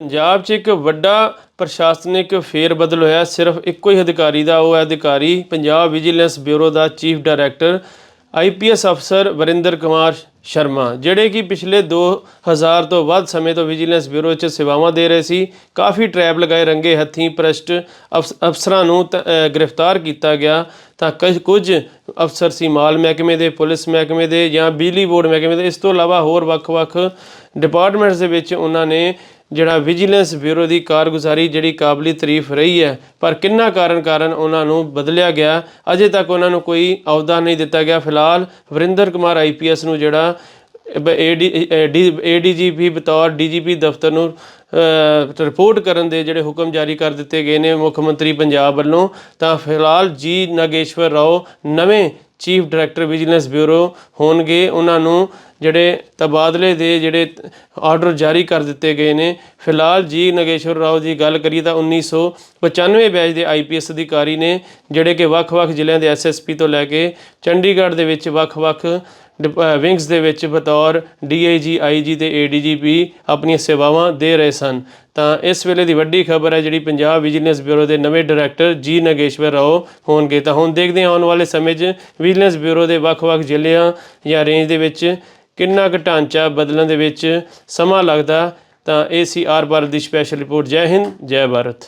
ਪੰਜਾਬ 'ਚ ਇੱਕ ਵੱਡਾ ਪ੍ਰਸ਼ਾਸਨਿਕ ਫੇਰ ਬਦਲ ਹੋਇਆ। ਸਿਰਫ ਇੱਕੋ ਹੀ ਅਧਿਕਾਰੀ ਦਾ, ਉਹ ਹੈ ਅਧਿਕਾਰੀ ਪੰਜਾਬ ਵਿਜੀਲੈਂਸ ਬਿਊਰੋ ਦਾ ਚੀਫ ਡਾਇਰੈਕਟਰ ਆਈਪੀਐਸ ਅਫਸਰ ਵਰਿੰਦਰ ਕੁਮਾਰ ਸ਼ਰਮਾ, ਜਿਹੜੇ ਕਿ ਪਿਛਲੇ 2000 ਤੋਂ ਵੱਧ ਸਮੇਂ ਤੋਂ ਵਿਜੀਲੈਂਸ ਬਿਊਰੋ 'ਚ ਸੇਵਾਵਾਂ ਦੇ ਰਹੇ ਸੀ। ਕਾਫੀ ਟਰੈਪ ਲਗਾਏ, ਰੰਗੇ ਹੱਥੀਂ ਭ੍ਰਸ਼ਟ ਅਫਸ- ਅਫਸਰਾਂ ਨੂੰ ਤ- ਗ੍ਰਿਫਤਾਰ ਕੀਤਾ ਗਿਆ। ਤਾਂ ਕੁਝ ਕੁਝ ਅਫਸਰ ਸੀ ਮਾਲ ਮਹਿਕਮੇ ਦੇ, ਪੁਲਿਸ ਮਹਿਕਮੇ ਦੇ ਜਾਂ ਬਿਜਲੀ ਬੋਰਡ ਮਹਿਕਮੇ ਦੇ। ਇਸ ਤੋਂ ਇਲਾਵਾ ਹੋਰ ਵੱਖ-ਵੱਖ ਡਿਪਾਰਟਮੈਂਟਸ ਦੇ ਵਿੱਚ ਉਹਨਾਂ ਨੇ ਜਿਹੜਾ ਵਿਜੀਲੈਂਸ ਬਿਊਰੋ ਦੀ ਕਾਰਗੁਜ਼ਾਰੀ ਜਿਹੜੀ ਕਾਬਲੀ ਤਾਰੀਫ ਰਹੀ ਹੈ, ਪਰ ਕਿੰਨਾ ਕਾਰਨ ਕਾਰਨ ਉਹਨਾਂ ਨੂੰ ਬਦਲਿਆ ਗਿਆ? ਅਜੇ ਤੱਕ ਉਹਨਾਂ ਨੂੰ ਕੋਈ ਅਹੁਦਾ ਨਹੀਂ ਦਿੱਤਾ ਗਿਆ। ਫਿਲਹਾਲ ਵਰਿੰਦਰ ਕੁਮਾਰ ਆਈਪੀਐਸ ਨੂੰ ਜਿਹੜਾ ਏਡੀਜੀਪੀ ਬਤੌਰ ਡੀਜੀਪੀ ਦਫ਼ਤਰ ਨੂੰ ਰਿਪੋਰਟ ਕਰਨ ਦੇ ਜਿਹੜੇ ਹੁਕਮ ਜਾਰੀ ਕਰ ਦਿੱਤੇ ਗਏ ਨੇ ਮੁੱਖ ਮੰਤਰੀ ਪੰਜਾਬ ਵੱਲੋਂ, ਤਾਂ ਫਿਲਹਾਲ ਜੀ ਨਾਗੇਸ਼ਵਰ ਰਾਓ ਨਵੇਂ ਚੀਫ ਡਾਇਰੈਕਟਰ ਵਿਜੀਲੈਂਸ ਬਿਊਰੋ ਹੋਣਗੇ। ਉਹਨਾਂ ਨੂੰ ਜਿਹੜੇ ਤਬਾਦਲੇ ਦੇ ਜਿਹੜੇ ਆਰਡਰ ਜਾਰੀ ਕਰ ਦਿੱਤੇ ਗਏ ਨੇ। ਫਿਲਹਾਲ ਜੀ ਨਗੇਸ਼ਵਰ ਰਾਓ ਦੀ ਗੱਲ ਕਰੀਏ ਤਾਂ 1995 ਬੈਚ ਦੇ ਆਈਪੀਐਸ ਅਧਿਕਾਰੀ ਨੇ ਜਿਹੜੇ ਕਿ ਵੱਖ-ਵੱਖ ਜ਼ਿਲ੍ਹਿਆਂ ਦੇ ਐਸਐਸਪੀ ਤੋਂ ਲੈ ਕੇ ਚੰਡੀਗੜ੍ਹ ਦੇ ਵਿੱਚ ਵੱਖ-ਵੱਖ ਡਿਪ- ਅ, ਵਿੰਗਸ ਦੇ ਵਿੱਚ ਬਤੌਰ ਡੀਆਈਜੀ ਆਈਜੀ ਤੇ ਏਡੀਜੀਪੀ ਆਪਣੀਆਂ ਸੇਵਾਵਾਂ ਦੇ ਰਹੇ ਸਨ। ਤਾਂ ਇਸ ਵੇਲੇ ਦੀ ਵੱਡੀ ਖਬਰ ਹੈ ਜਿਹੜੀ ਪੰਜਾਬ ਵਿਜੀਲੈਂਸ ਬਿਊਰੋ ਦੇ ਨਵੇਂ ਡਾਇਰੈਕਟਰ ਜੀ ਨਗੇਸ਼ਵਰ ਰਾਓ ਹੋਣਗੇ। ਤਾਂ ਹੁਣ ਦੇਖਦੇ ਹਾਂ ਆਉਣ ਵਾਲੇ ਸਮੇਂ 'ਚ ਵਿਜੀਲੈਂਸ ਬਿਊਰੋ ਦੇ ਵੱਖ-ਵੱਖ ਜ਼ਿਲ੍ਹਿਆਂ ਜਾਂ ਰੇਂਜ ਦੇ ਵਿੱਚ ਕਿੰਨਾ ਕੁ ਢਾਂਚਾ ਬਦਲਣ ਦੇ ਵਿੱਚ ਸਮਾਂ ਲੱਗਦਾ, ਤਾਂ ਇਹ ਸੀ ਆਰ ਭਾਰਤ ਦੀ ਸਪੈਸ਼ਲ ਰਿਪੋਰਟ ਜੈ ਹਿੰਦ, ਜੈ ਭਾਰਤ।